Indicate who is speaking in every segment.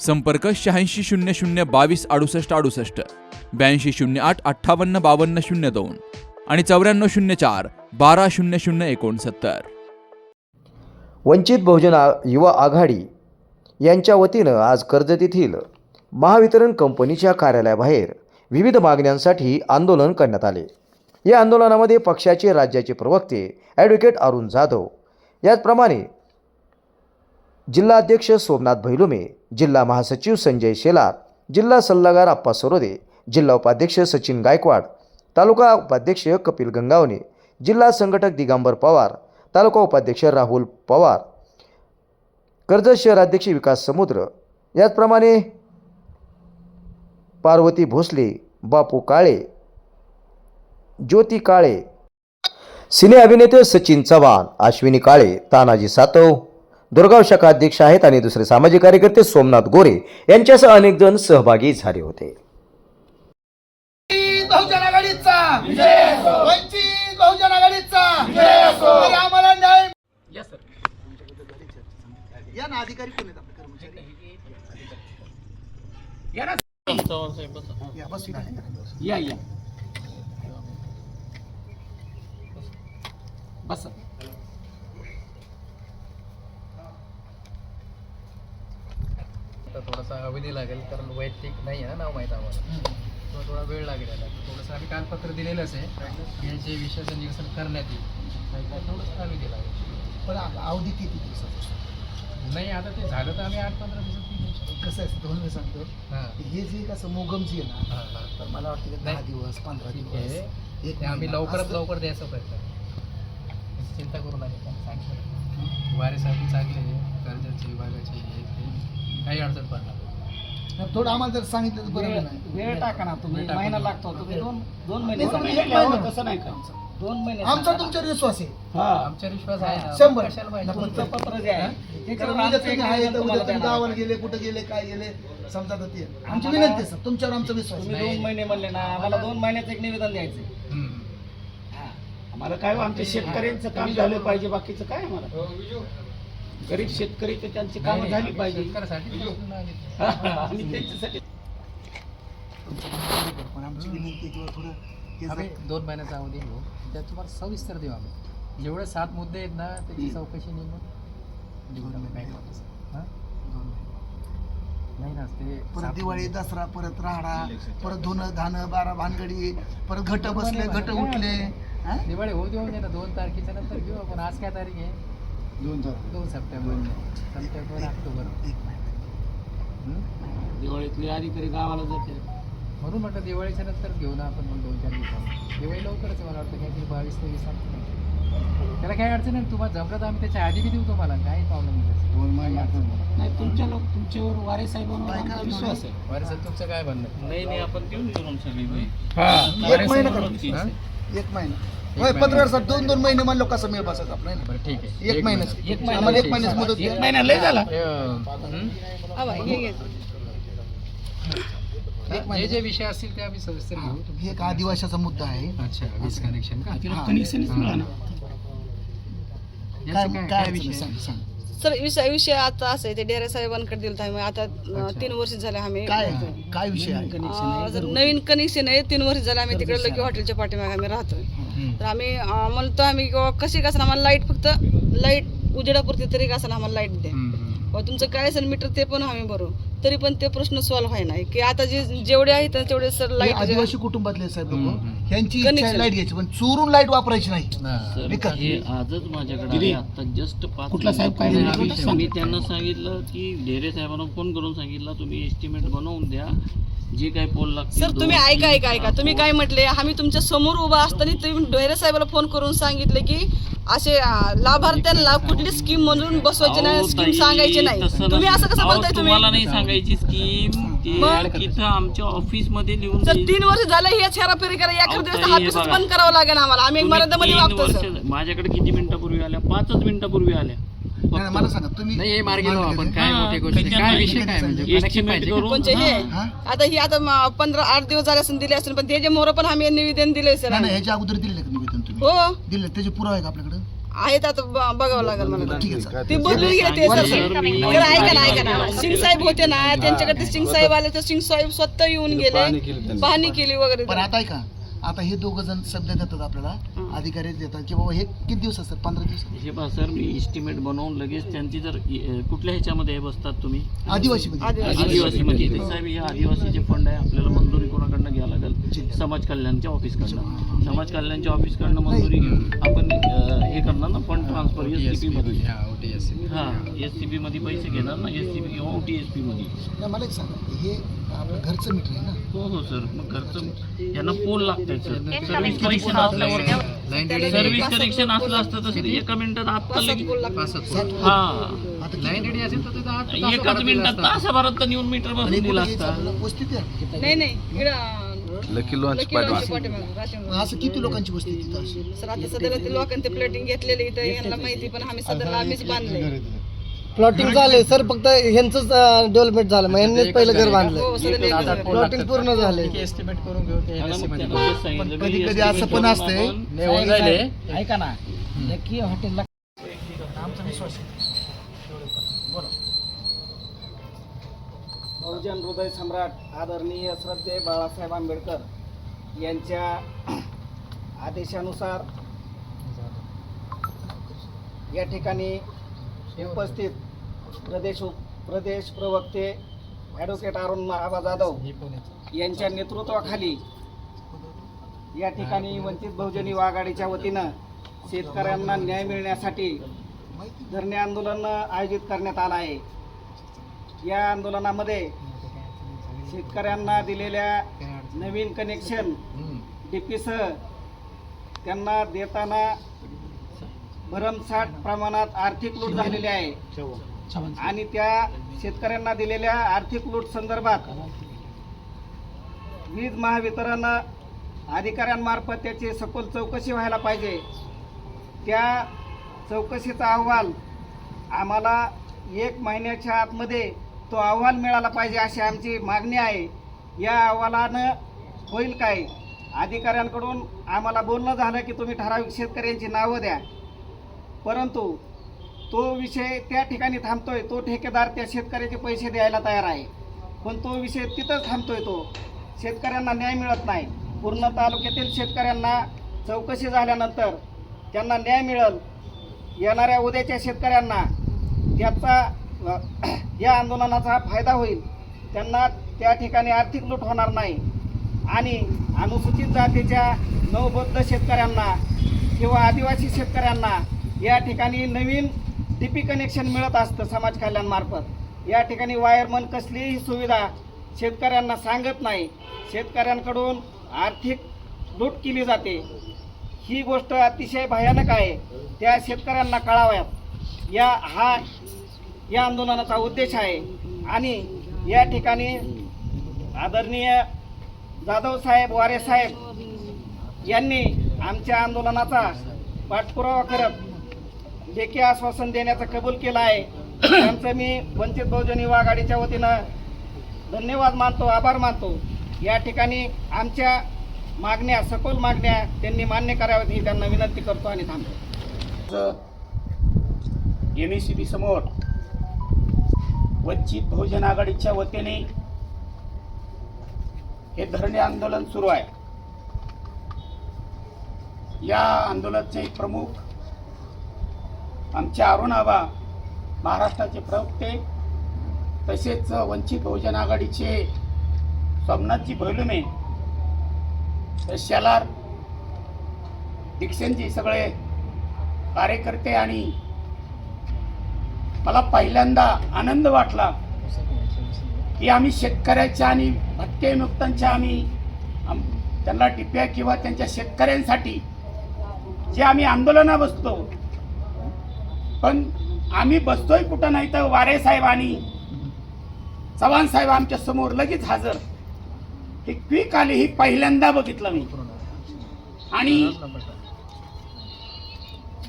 Speaker 1: संपर्क शहाऐंशी शून्य शून्य बावीस अडुसष्ट अडुसष्ट ब्याऐंशी शून्य आठ अठ्ठावन्न बावन्न शून्य दोन आणि चौऱ्याण्णव शून्य चार बारा शून्य शून्य एकोणसत्तर.
Speaker 2: वंचित बहुजन युवा आघाडी यांच्या वतीनं आज कर्जत येथील महावितरण कंपनीच्या कार्यालयाबाहेर विविध मागण्यांसाठी आंदोलन करण्यात आले. या आंदोलनामध्ये पक्षाचे राज्याचे प्रवक्ते ॲडव्होकेट अरुण जाधव याचप्रमाणे जिल्हाध्यक्ष सोमनाथ भैलुमे जिल्हा महासचिव संजय शेलार जिल्हा सल्लागार आप्पा सरोदे जिल्हा उपाध्यक्ष सचिन गायकवाड तालुका उपाध्यक्ष कपिल गंगावणे जिल्हा संघटक दिगंबर पवार तालुका उपाध्यक्ष राहुल पवार कर्जत शहराध्यक्ष विकास समुद्र याचप्रमाणे पार्वती भोसले बापू काळे ज्योती काळे. सिने अभिनेते सचिन चव्हाण अश्विनी काळे तानाजी सातव दुर्गाव शाखा अध्यक्ष आहेत आणि दुसरे सामाजिक कार्यकर्ते सोमनाथ गोरे यांच्यासह अनेक जण सहभागी झाले होते.
Speaker 3: वंचित बहुजन आघाडीचा वंचित बहुजन आघाडीचा तरी आम्हाला न्याय या ना अधिकारी कोण आहेत आपले कर्मचारी या, बस
Speaker 4: आता थोडासा अवधी लागेल कारण वैयक्तिक नाही आहे ना नाव माहीत आम्हाला. तो थोडा वेळ लागेल याला थोडंसं आम्ही काल पत्र दिलेलंच आहे. हे जे विषयाचं निरसन करण्यात येईल. थोडंसं अवधी लागेल.
Speaker 3: पण अवधी किती दिवसाचा
Speaker 4: नाही आता ते झालं तर आम्ही आठ पंधरा दिवसात.
Speaker 3: कसं आहे दोन मी सांगतो.
Speaker 4: हां.
Speaker 3: जे कसं मोगम जे आहे ना तर मला वाटतं की दहा. दिवस पंधरा दिवस
Speaker 4: आम्ही लवकरात लवकर द्यायचा प्रयत्न चिंता करू त्यांनी सांगितलं वारे साहेब चांगले आहे. कर्जाचे विभागाचे हे. काही अडचण पडणार.
Speaker 3: थोडं आम्हाला जर सांगितलं तर बरं नाही
Speaker 5: वेळ टाका ना तुम्ही
Speaker 4: वेळ
Speaker 5: महिना. लागतो तुम्ही दोन दोन महिने सांगा. तसं नाही का दोन महिने
Speaker 3: आमचा
Speaker 5: सांगा.
Speaker 3: तुमच्यावर विश्वास आहे
Speaker 5: हा
Speaker 4: आमच्यावर विश्वास आहे ना
Speaker 3: शंभर.
Speaker 4: कशाला पाहिजे?
Speaker 5: तुमचं पत्र जे आहे
Speaker 3: कारण
Speaker 5: त्याच्यावर
Speaker 3: उद्या
Speaker 5: आमचं
Speaker 3: तुम्ही
Speaker 5: एक
Speaker 3: आहे
Speaker 5: निवेदन
Speaker 3: तर उद्या
Speaker 5: तुम्हाला
Speaker 3: तुम्ही
Speaker 5: देणार
Speaker 3: गावाला. गेले कुठे गेले काय गेले समजा तर ते आमची
Speaker 5: आम्हाला-
Speaker 3: विनंती आहे सर तुमच्यावर आमचा विश्वास
Speaker 5: तुम्ही
Speaker 3: आहे.
Speaker 5: दोन महिने म्हणले ना आम्हाला दोन महिन्याचं एक निवेदन द्यायचं
Speaker 4: हम्म.
Speaker 6: आम्हाला काय हो, आमच्या शेतकऱ्यांचं काम झालं पाहिजे बाकीचं काय आम्हाला गरीब शेतकरी तर त्यांची कामं झाली पाहिजे.
Speaker 4: शेतकऱ्यासाठी निवडून आले.
Speaker 6: आणि त्यांच्यासाठी
Speaker 3: पण आमची विनंती आहे किंवा थोडं हे
Speaker 4: आम्ही दोन महिन्याचा अवधी घेऊ. त्यात तुम्हाला सविस्तर देऊ आम्ही. जेवढे सात मुद्दे आहेत ना त्याची चौकशी नेमून काय हां? नाही ना ते
Speaker 3: परत दिवाळी. दसरा परत राहडा परत धुणं धानं बारा भानगडी परत घट बसले घट उठले. हा?
Speaker 4: दिवाळी होऊ देऊ ना दोन तारखेच्या नंतर घेऊ. आपण आज काय तारीख आहे?
Speaker 6: दोन
Speaker 4: दोन सप्टेंबर. September October. हं?
Speaker 6: दिवाळीतले अधिकारी गावाला जाते.
Speaker 4: म्हणून म्हटलं दिवाळीच्या नंतर घेऊ ना आपण मग दोन चार दिवसांनी दिवाळी लवकरच मला वाटतं काहीतरी बावीस तेवीस त्याला काय अडचण नाही तुम्हाला जमलं तर आम्ही त्याच्या आधी बी देऊ तुम्हाला काही प्रॉब्लेम नाही
Speaker 6: दोन महिन्यात नाही. तुमच्या लोक तुमच्यावर वारे साहेबांवर
Speaker 3: काय
Speaker 6: आमचा? विश्वास आहे.
Speaker 4: बरं सर तुमचं काय म्हणणं?
Speaker 6: नाही नाही आपण देऊन करून सगळी
Speaker 3: एक महिना करू. एक महिना. होय पत्रकार साहेब दोन दोन महिने म्हणलो कसं मेळ बसायचा आपला नाही ना?
Speaker 4: बरं ठीक आहे.
Speaker 3: एक महिन्याच
Speaker 6: एक महिना.
Speaker 3: आम्हाला एक महिन्याच मुदत द्या.
Speaker 6: एक महिना लय झाला.
Speaker 4: हे, अं, हं?
Speaker 3: एक
Speaker 4: जे जे विषय असतील ते आम्ही सविस्तर घेऊ.
Speaker 3: हे एक आदिवासाचा मुद्दा आहे.
Speaker 4: अच्छा वीज कनेक्शन का?
Speaker 6: तिला कनेक्शनच मिळालं
Speaker 3: काय
Speaker 4: याचं
Speaker 3: काय
Speaker 4: काय
Speaker 3: अडचण
Speaker 4: विषय
Speaker 3: आहे? सांग सांग.
Speaker 7: सर विषय विषय आता असं आहे ते डेरे साहेबांकडे दिलं आम्ही. आता अं, तीन वर्ष झाले आम्ही.
Speaker 3: काय काय विषय आहे?
Speaker 7: अं, जर नवीन कनेक्शन आहे तीन वर्ष झाले आम्ही तिकडे लकी हॉटेलच्या पाठीमागे आम्ही राहतोय. तर आम्ही म्हणतो आम्ही किंवा कशी कसं आम्हाला लाइट फक्त लाइट उजेडापुरती तरी कसं आम्हाला लाइट द्या. अहो, तुमचं काय असेल मीटर ते पण आम्ही भरू. तरी पण ते प्रश्न सॉल्व्ह व्हाय नाही की आता जे जेवढे आहेत तेवढे सर लाइट
Speaker 3: आदिवासी कुटुंबातले साहेब लोक
Speaker 7: Connection.
Speaker 3: लाइट घ्यायची पण चोरून लाइट वापरायची नाही.
Speaker 8: हे. आजच माझ्याकडे आता जस्ट पाच
Speaker 6: कुठला साहेब काय
Speaker 8: मी त्यांना सांगितलं की ढेरे साहेबांना फोन करून सांगितलं तुम्ही एस्टिमेट बनवून द्या. जे काय पोल लागतील
Speaker 7: सर तुम्ही
Speaker 8: दोन-
Speaker 7: ऐका ऐका ऐका. तुम्ही काय म्हटले? आम्ही तुमच्यासमोर उभा असताना तुम्ही डोयरे साहेबाला फोन करून सांगितले की असे लाभार्थ्यांना कुठली स्कीम म्हणून बसवायची नाही
Speaker 8: अहो,
Speaker 7: स्कीम
Speaker 8: ताई,
Speaker 7: सांगायची नाही.
Speaker 8: तसं
Speaker 7: तुम्ही असं. कसं
Speaker 8: अहो,
Speaker 7: बोलताय
Speaker 8: तुम्हाला
Speaker 7: तुम्ही
Speaker 8: नाही सांगायची स्कीम
Speaker 7: मग?
Speaker 8: ते इथं आमच्या ऑफिसमध्ये लिहून
Speaker 7: सर. तीन वर्ष झालं हेच हेराफेरी करा. एखाद्या
Speaker 8: अहो, ताई,
Speaker 7: हे ऑफिसच
Speaker 8: बघा.
Speaker 7: बंद करावं लागेल आम्हाला. आम्ही
Speaker 8: तुम्ही
Speaker 7: मराठीमध्ये
Speaker 8: तीन
Speaker 7: वागतो
Speaker 8: वर्ष
Speaker 7: सर.
Speaker 8: माझ्याकडे किती मिनिटापूर्वी आल्या? पाचच मिनिटापूर्वी आल्या.
Speaker 3: नाही, मला सांगा तुम्ही
Speaker 4: नाही हे मार्गी लावू आपण काय
Speaker 8: हा,
Speaker 4: मोठी गोष्ट नाही.
Speaker 8: त्यांना
Speaker 4: काय विषय काय म्हणजे? पाहिजे.
Speaker 7: कोणचे हे
Speaker 3: हा?
Speaker 7: आता ही आता म- पंधरा आठ दिवस झाले असून दिले असून पण ते जे मोर पण आम्ही निवेदन दिले सर
Speaker 3: नाही नाही ह्याच्या अगोदर दिले का निवेदन तुम्ही.
Speaker 7: हो.
Speaker 3: दिले त्याचे पुरावे आहे का आपल्याकडे?
Speaker 7: आहेत आता ब- बघावं लागेल मला.
Speaker 3: ठीक आहे सर
Speaker 7: ते बदलून घेते सर. खरं ऐका ना ऐका ना. सिंग साहेब होते ना त्यांच्याकडे ते सिंग साहेब आले तर सिंग साहेब स्वतः येऊन गेले. पाहणी केली वगैरे.
Speaker 3: पण आता ऐका आता हे दोघ जण शब्द देतात आपल्याला अधिकारी देतात. की बाबा हे किती दिवस असतात? पंधरा दिवस
Speaker 8: हे पहा सर मी एस्टिमेट बनवून लगेच त्यांची जर अ, कुठल्या ह्याच्यामध्ये बसतात तुम्ही?
Speaker 3: आदिवासी. मध्ये
Speaker 7: आदिवासी.
Speaker 8: आदिवासी मध्ये साहेब हे आदिवासीचे फंड आहे आपल्याला मंजुरी कोणाकडनं घ्यावं लागेल? समाज कल्याणच्या ऑफिसकडनं समाज कल्याणच्या ऑफिसकडनं मंजुरी घेऊन आपण हे करणार ना fund transfer S C P मध्ये.
Speaker 4: हा.
Speaker 8: हा एस सी पी मध्ये पैसे घेणार ना एस सी पी किंवा ओ टी एस पी मध्ये.
Speaker 3: नाही, मला एक सांगा हे आपलं घरचं मीटर आहे ना?
Speaker 8: हो हो सर मग घरचं यांना पोल लागतंय सर. सर्व्हिस कनेक्शन असल्यावर सर्व्हिस कनेक्शन असलं असतं तर ते एका मिनिटात आता लगेच. हा. एकाच मिनिटात. तासाभरात नेऊन मीटर बसून दिला असता.
Speaker 3: आहे
Speaker 7: नाही लकी लॉन्च पाठीमागे, राशीनगर.
Speaker 3: असं किती लोकांची वस्ती आहे तिथं अशी
Speaker 7: सर आता सध्याला ते लोकांनी ते प्लेटिंग घेतलेली इथं यांना माहिती पण आम्ही सध्याला आम्हीच बांधले
Speaker 9: प्लॉटिंग झाले सर फक्त ह्यांचंच डेव्हलपमेंट झालं. मग यांनीच पहिलं घर बांधलं.
Speaker 7: हो
Speaker 9: प्लॉटिंग
Speaker 4: लागतात.
Speaker 9: पूर्ण झाले
Speaker 4: आहे, करून घेऊ ते
Speaker 8: हा
Speaker 4: मध्ये.
Speaker 3: कधी- कधी असं पण
Speaker 8: करून
Speaker 3: असतंय.
Speaker 8: आपण-
Speaker 4: नाही, होऊन राहिले.
Speaker 5: ऐका ना. नक्की हॉटेलला बहुजन हृदय सम्राट आदरणीय श्रद्धे बाळासाहेब आंबेडकर यांच्या आदेशानुसार या ठिकाणी उपस्थित प्रदेश प्रदेश प्रवक्ते ॲडव्होकेट अरुण आबा जाधव यांच्या नेतृत्वाखाली या ठिकाणी वंचित बहुजनी आघाडीच्या वतीनं शेतकऱ्यांना न्याय मिळण्यासाठी धरणे आंदोलन आयोजित करण्यात आलं आहे. या आंदोलनामध्ये शेतकऱ्यांना दिलेल्या नवीन कनेक्शन डी पीसह त्यांना देताना भरमसाठ प्रमाणात आर्थिक लूट झालेली आहे. आणि त्या शेतकऱ्यांना दिलेल्या आर्थिक लूट संदर्भात वीज महावितरण अधिकाऱ्यांमार्फत त्याची सखोल चौकशी व्हायला पाहिजे. त्या चौकशीचा अहवाल आम्हाला एक महिन्याच्या आतमध्ये तो अहवाल मिळाला पाहिजे अशी आमची मागणी आहे. या अहवालानं होईल काय? अधिकाऱ्यांकडून आम्हाला बोलणं झालं की तुम्ही ठराविक शेतकऱ्यांची नावं द्या. परंतु तो विषय त्या ठिकाणी थांबतोय. तो ठेकेदार त्या शेतकऱ्याचे पैसे द्यायला तयार आहे. पण तो विषय तिथंच थांबतोय तो. शेतकऱ्यांना न्याय मिळत नाही. पूर्ण तालुक्यातील शेतकऱ्यांना चौकशी झाल्यानंतर त्यांना न्याय मिळेल. येणाऱ्या उद्याच्या शेतकऱ्यांना त्याचा या आंदोलनाचा फायदा होईल. त्यांना त्या ठिकाणी आर्थिक लूट होणार नाही. आणि अनुसूचित जातीच्या नवबद्ध शेतकऱ्यांना किंवा आदिवासी शेतकऱ्यांना या ठिकाणी नवीन डी पी कनेक्शन मिळत असतं समाज कल्याणमार्फत या ठिकाणी वायरमन कसलीही सुविधा शेतकऱ्यांना सांगत नाही. शेतकऱ्यांकडून आर्थिक लूट केली जाते. ही गोष्ट अतिशय भयानक आहे. त्या शेतकऱ्यांना कळाव्यात. या हा या आंदोलनाचा उद्देश आहे. आणि या ठिकाणी आदरणीय जाधव साहेब वारे साहेब यांनी आमच्या आंदोलनाचा पाठपुरावा करत जे की आश्वासन देण्याचं कबूल केलं आहे. त्यांचं मी वंचित बहुजन युवा आघाडीच्या वतीनं धन्यवाद मानतो आभार मानतो. या ठिकाणी आमच्या मागण्या सखोल मागण्या त्यांनी मान्य कराव्यात ही त्यांना विनंती करतो आणि थांबतो.
Speaker 6: एम एस सी बी समोर वंचित बहुजन आघाडीच्या वतीने हे धरणे आंदोलन सुरू आहे. या आंदोलनाचे प्रमुख आमचे अरुण आबा महाराष्ट्राचे प्रवक्ते तसेच वंचित बहुजन आघाडीचे सोमनाथजी भैलुमे शेलार दीक्षेनजी सगळे कार्यकर्ते आणि मला पहिल्यांदा आनंद वाटला की आम्ही शेतकऱ्याच्या आणि भटके मुक्तांच्या आम्ही त्यांना टिप्या किंवा त्यांच्या शेतकऱ्यांसाठी जे आम्ही आंदोलना बसतो पण आम्ही बसतोय कुठं नाही तर वारे साहेब आणि चव्हाण साहेब आमच्यासमोर लगेच हजर. हे क्विक आली ही पहिल्यांदा बघितलं मी. आणि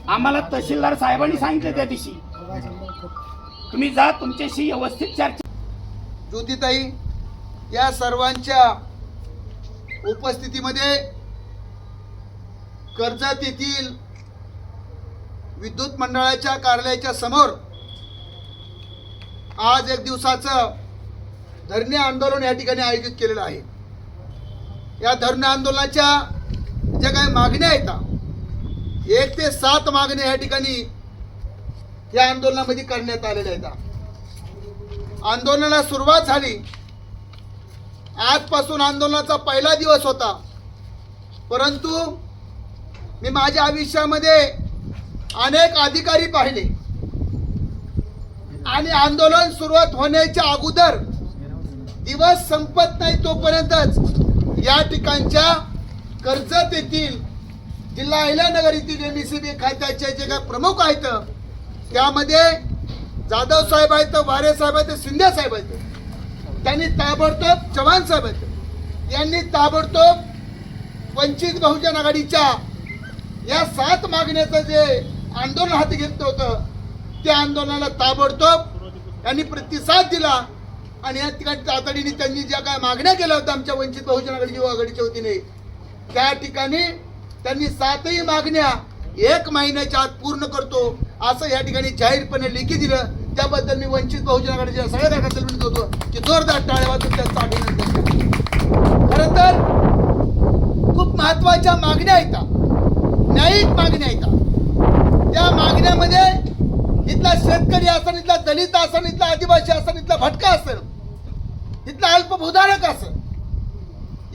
Speaker 6: आम्हाला तहसीलदार साहेबांनी सांगितलं त्या दिवशी. तुम्ही जा तुमच्याशी व्यवस्थित चर्चा
Speaker 3: ज्योतिताई या सर्वांच्या उपस्थितीमध्ये कर्जत येथील विद्युत मंडळाच्या कार्यालयाच्या समोर आज एक दिवसाचं धरणे आंदोलन या ठिकाणी आयोजित केलेलं आहे. या धरणे आंदोलनाच्या ज्या काही मागण्या आहेत एक ते सात मागण्या या ठिकाणी या आंदोलनामध्ये करण्यात आलेल्या आहेत. आंदोलनाला सुरुवात झाली. आजपासून आंदोलनाचा पहिला दिवस होता. परंतु मी माझ्या आयुष्यामध्ये अनेक अधिकारी पाहिले. आणि आंदोलन सुरुवात होण्याच्या अगोदर दिवस संपत नाही तोपर्यंतच या ठिकाणच्या कर्जत येथील जिल्हा अहिल्यानगर येथील एम सी बी खात्याचे जे काही प्रमुख आहेत त्यामध्ये जाधव साहेब आहेत वारे साहेब आहेत शिंदे साहेब आहेत. त्यांनी ताबडतोब चव्हाण साहेब आहेत. यांनी ताबडतोब वंचित बहुजन आघाडीच्या या सात मागण्याचं जे आंदोलन हाती घेतलं होतं त्या आंदोलनाला ताबडतोब यांनी प्रतिसाद दिला. आणि या ठिकाणी तातडीने त्यांनी ज्या काय मागण्या केल्या होत्या आमच्या वंचित बहुजन आघाडी युवा आघाडीच्या वतीने त्या ठिकाणी त्यांनी सातही मागण्या एक महिन्याच्या आत पूर्ण करतो. असं या ठिकाणी जाहीरपणे लेखी दिलं. त्याबद्दल मी वंचित बहुजन आघाडीच्या सगळ्या घटकातील विनंती होतो की जोरदार टाळ्या वाजून त्यांचं अभिनंदन खरं तर खूप महत्त्वाच्या मागण्या येतात न्यायिक मागण्या येतात त्या. मागण्यामध्ये इथला शेतकरी असेल इथला दलित असेल इथला आदिवासी असेल इथला भटका असेल इथला अल्पभूधारक असेल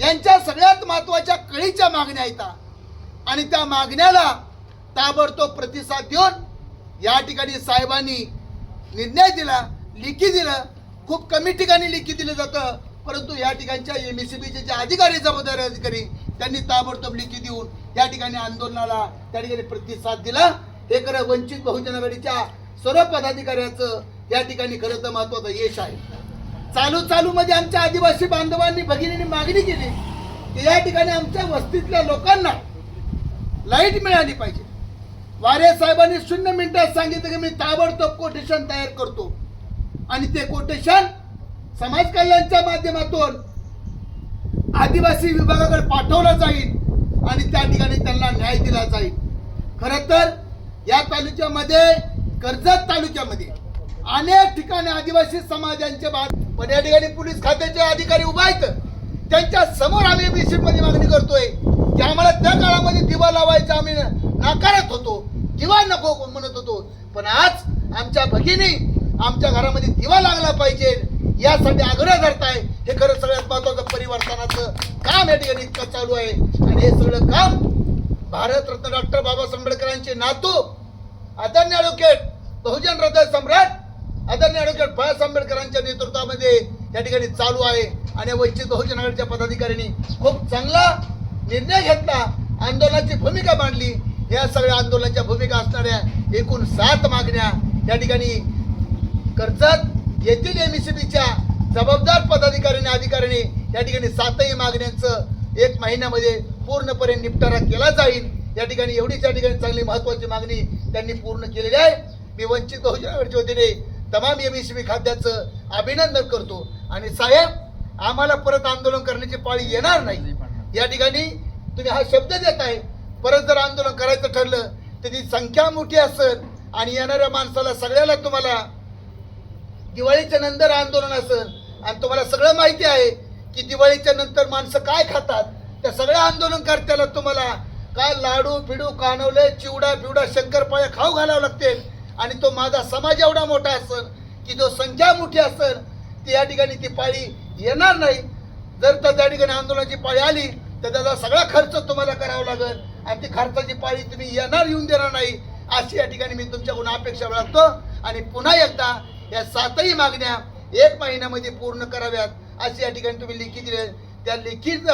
Speaker 3: यांच्या सगळ्यात महत्त्वाच्या कळीच्या मागण्या येतात आणि त्या मागण्याला ताबडतोब प्रतिसाद देऊन या ठिकाणी साहेबांनी निर्णय दिला लिखी दिलं. खूप कमी ठिकाणी लिखी दिलं जातं. परंतु या ठिकाणच्या एम एस जे अधिकारी जबाबदारी अधिकारी त्यांनी ताबडतोब लिखी देऊन या ठिकाणी आंदोलनाला त्या ठिकाणी प्रतिसाद दिला. हे खरं वंचित बहुजन आघाडीच्या सर्व पदाधिकाऱ्याचं या ठिकाणी खरं तर महत्वाचं यश आहे. चालू चालू मध्ये आमच्या आदिवासी बांधवांनी भगिनीने मागणी केली की या ठिकाणी आमच्या वस्तीतल्या लोकांना लाइट मिळाली पाहिजे. वारे साहेबांनी शून्य मिनिटात सांगितलं की मी ताबडतोब कोटेशन तयार करतो. आणि ते कोटेशन समाज कल्याणच्या माध्यमातून आदिवासी विभागाकडे पाठवलं जाईल आणि त्या ठिकाणी त्यांना न्याय दिला जाईल. खरं तर या तालुक्यामध्ये कर्जत तालुक्यामध्ये अनेक ठिकाणी आदिवासी समाजांचे पण या ठिकाणी पोलीस खात्याचे अधिकारी उभा आहेत. त्यांच्यासमोर आम्ही मध्ये मागणी करतोय की आम्हाला त्या काळामध्ये दिवा लावायचा आम्ही नाकारत होतो. दिवा नको म्हणत होतो. पण आज आमच्या भगिनी आमच्या घरामध्ये दिवा लागला पाहिजे. यासाठी आग्रह धरताय. हे खरं सगळ्यात महत्वाचं परिवर्तनाचं काम या ठिकाणी इतकं चालू आहे. आणि हे सगळं काम भारतरत्न डॉक्टर बाबासाहेब आंबेडकरांचे नातू आदरणीय ॲडव्होकेट बहुजन हृदय सम्राट आदरणीय ॲडव्होकेट बाळासाहेब आंबेडकरांच्या नेतृत्वामध्ये या ठिकाणी चालू आहे. आणि वंचित बहुजन आघाडीच्या पदाधिकाऱ्यांनी खूप चांगला निर्णय घेतला. आंदोलनाची भूमिका मांडली. या सगळ्या आंदोलनाच्या भूमिका असणाऱ्या एकूण सात मागण्या या ठिकाणी कर्जत येथील एम जबाबदार पदाधिकाऱ्यांनी अधिकाऱ्यांनी या ठिकाणी सातही मागण्यांचं एक महिन्यामध्ये पूर्णपणे निपटारा केला जाईल. या ठिकाणी एवढीच या ठिकाणी चांगली महत्वाची मागणी त्यांनी पूर्ण केलेली आहे. मी वंचित बहुजन आघाडीच्या वतीने तमाम एम सी खात्याचं अभिनंदन करतो. आणि साहेब आम्हाला परत आंदोलन करण्याची पाळी येणार नाही. या ठिकाणी तुम्ही हा शब्द देताय परत जर आंदोलन करायचं ठरलं तर ती संख्या मोठी असेल आणि येणाऱ्या माणसाला सगळ्याला तुम्हाला दिवाळीच्या नंतर आंदोलन असेल आणि तुम्हाला सगळं माहिती आहे की दिवाळीच्या नंतर माणसं काय खातात त्या सगळ्या आंदोलनकर्त्याला तुम्हाला काय लाडू फिडू कानवले चिवडा बिवडा शंकरपाळ्या खाऊ घालावं लागतील. आणि तो माझा समाज एवढा मोठा असेल की जो संख्या मोठी असेल ती या ठिकाणी ती पाळी येणार नाही. जर तर त्या ठिकाणी आंदोलनाची पाळी आली तर त्याचा सगळा खर्च तुम्हाला करावा लागेल. आणि ती खर्चाची पाळी तुम्ही येणार येऊन देणार नाही अशी या ठिकाणी मी तुमच्याकडून अपेक्षा बाळगतो. आणि पुन्हा एकदा या सातही मागण्या एक महिन्यामध्ये पूर्ण कराव्यात अशी या ठिकाणी तुम्ही लिखी दिले. त्या लिखित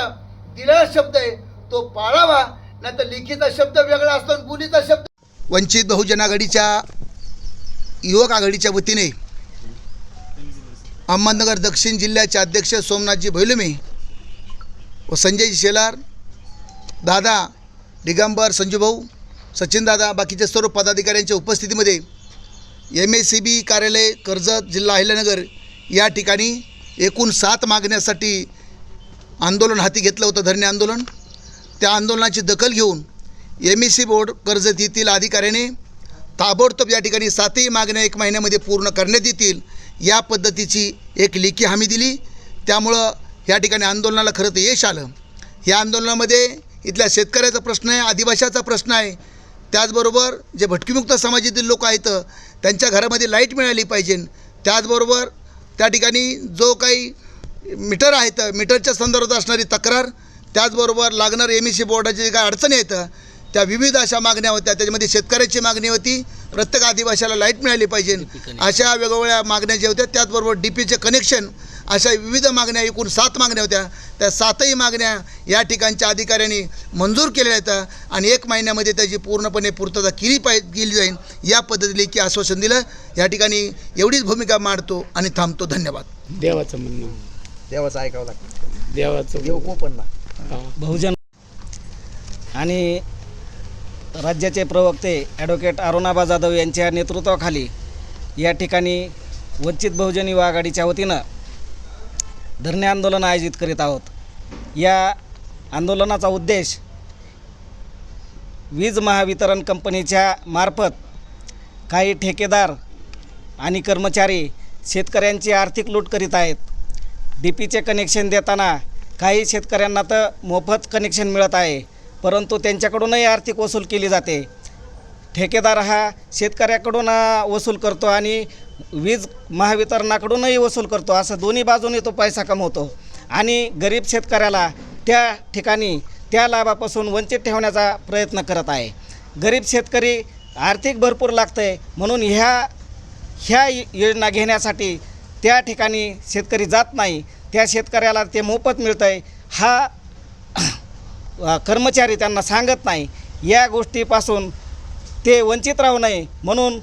Speaker 3: दिलेला शब्द आहे तो पाळावा. नाही तर लिखीचा शब्द वेगळा असतो आणि बोलीचा शब्द वंचित बहुजन आघाडीच्या युवक आघाडीच्या वतीने अहमदनगर दक्षिण जिल्ह्याचे अध्यक्ष सोमनाथजी भैलुमे व संजय शेलार दादा दिगंबर संजूभाऊ सचिनदादा बाकीच्या सर्व पदाधिकाऱ्यांच्या उपस्थितीमध्ये एम एस सी बी कार्यालय कर्जत जिल्हा अहिल्यानगर या ठिकाणी एकूण सात मागण्यासाठी आंदोलन हाती घेतलं होतं धरणे आंदोलन. त्या आंदोलनाची दखल घेऊन M S C board Karjat येथील अधिकाऱ्याने ताबडतोब या ठिकाणी सातही मागण्या एक महिन्यामध्ये पूर्ण करण्यात येतील या पद्धतीची एक लेखी हमी दिली. त्यामुळं या ठिकाणी आंदोलनाला खरं तर यश आलं. या आंदोलनामध्ये इथल्या शेतकऱ्याचा प्रश्न आहे आदिवाशाचा प्रश्न आहे. त्याचबरोबर जे भटकीमुक्त समाजातील लोक आहेत त्यांच्या घरामध्ये लाइट मिळाली पाहिजे. त्याचबरोबर त्या ठिकाणी जो काही मीटर आहेत मीटरच्या संदर्भात असणारी तक्रार त्याचबरोबर लागणार एम ई सी बोर्डाच्या जे काही अडचणी आहेत त्या विविध अशा मागण्या होत्या. त्याच्यामध्ये शेतकऱ्याची मागणी होती प्रत्येक आदिवाशाला लाइट मिळाली पाहिजे. अशा वेगवेगळ्या मागण्या ज्या होत्या त्याचबरोबर डी पीचे कनेक्शन अशा विविध मागण्या एकूण सात मागण्या होत्या. त्या सातही मागण्या या ठिकाणच्या अधिकाऱ्यांनी मंजूर केलेल्या आहेत आणि एक महिन्यामध्ये त्याची पूर्णपणे पूर्तता केली पाहिजे केली जाईल या पद्धतीने की आश्वासन दिलं. या ठिकाणी एवढीच भूमिका मांडतो आणि थांबतो. धन्यवाद.
Speaker 6: देवाचं म्हणणं.
Speaker 2: देवाचं ऐकावं लागतं.
Speaker 6: देवाचं
Speaker 2: देव
Speaker 6: हा.
Speaker 5: बहुजन आणि राज्याचे प्रवक्ते ॲडव्होकेट अरुणाबा जाधव यांच्या नेतृत्वाखाली या ठिकाणी वंचित बहुजन युवा आघाडीच्या वतीनं धरणे आंदोलन आयोजित करीत आहोत. या आंदोलनाचा उद्देश वीज महावितरण कंपनीच्या मार्फत काही ठेकेदार आणि कर्मचारी शेतकऱ्यांची आर्थिक लूट करीत आहेत. डी पीचे कनेक्शन देताना काही शेतकऱ्यांना तर मोफत कनेक्शन मिळत आहे परंतु त्यांच्याकडूनही आर्थिक वसूल केली जाते. ठेकेदार हा शेतकऱ्याकडून वसूल करतो आणि वीज महावितरणाकडूनही वसूल करतो. असं दोन्ही बाजूने तो पैसा कमवतो. आणि गरीब शेतकऱ्याला त्या ठिकाणी त्या लाभापासून वंचित ठेवण्याचा प्रयत्न करत आहे. गरीब शेतकरी आर्थिक भरपूर लागतं आहे म्हणून ह्या ह्या योजना घेण्यासाठी त्या ठिकाणी शेतकरी जात नाही. त्या शेतकऱ्याला ते मोफत मिळतं आहे हा कर्मचारी त्यांना सांगत नाही. या गोष्टीपासून ते वंचित राहू नये म्हणून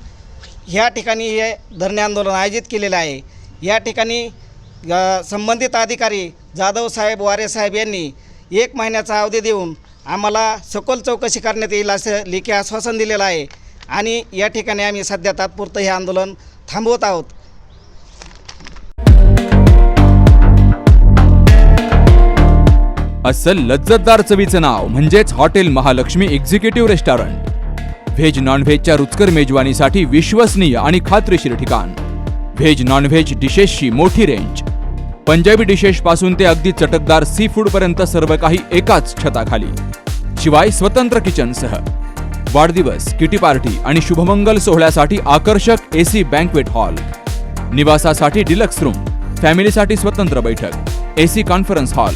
Speaker 5: ह्या ठिकाणी हे धरणे आंदोलन आयोजित केलेलं आहे. या ठिकाणी संबंधित अधिकारी जाधव साहेब वारे साहेब यांनी एक महिन्याचा अवधी देऊन आम्हाला सखोल चौकशी करण्यात येईल असं लेखी आश्वासन दिलेलं आहे आणि या ठिकाणी आम्ही सध्या तात्पुरतं हे आंदोलन थांबवत आहोत.
Speaker 1: असं लज्जतदार चवीचं नाव म्हणजेच hotel Mahalakshmi executive restaurant. Veg नॉनव्हेजच्या रुचकर मेजवानीसाठी विश्वसनीय आणि खात्रीशीर ठिकाण. व्हेज नॉनव्हेज डिशेसची मोठी रेंज पंजाबी डिशेस पासून ते अगदी चटकदार सी फूड पर्यंत सर्व काही एकाच छताखाली. शिवाय स्वतंत्र किचनसह वाढदिवस किटी पार्टी आणि शुभमंगल सोहळ्यासाठी आकर्षक एसी बँकवेट हॉल निवासासाठी डिलक्स रूम फॅमिलीसाठी स्वतंत्र बैठक. AC conference hall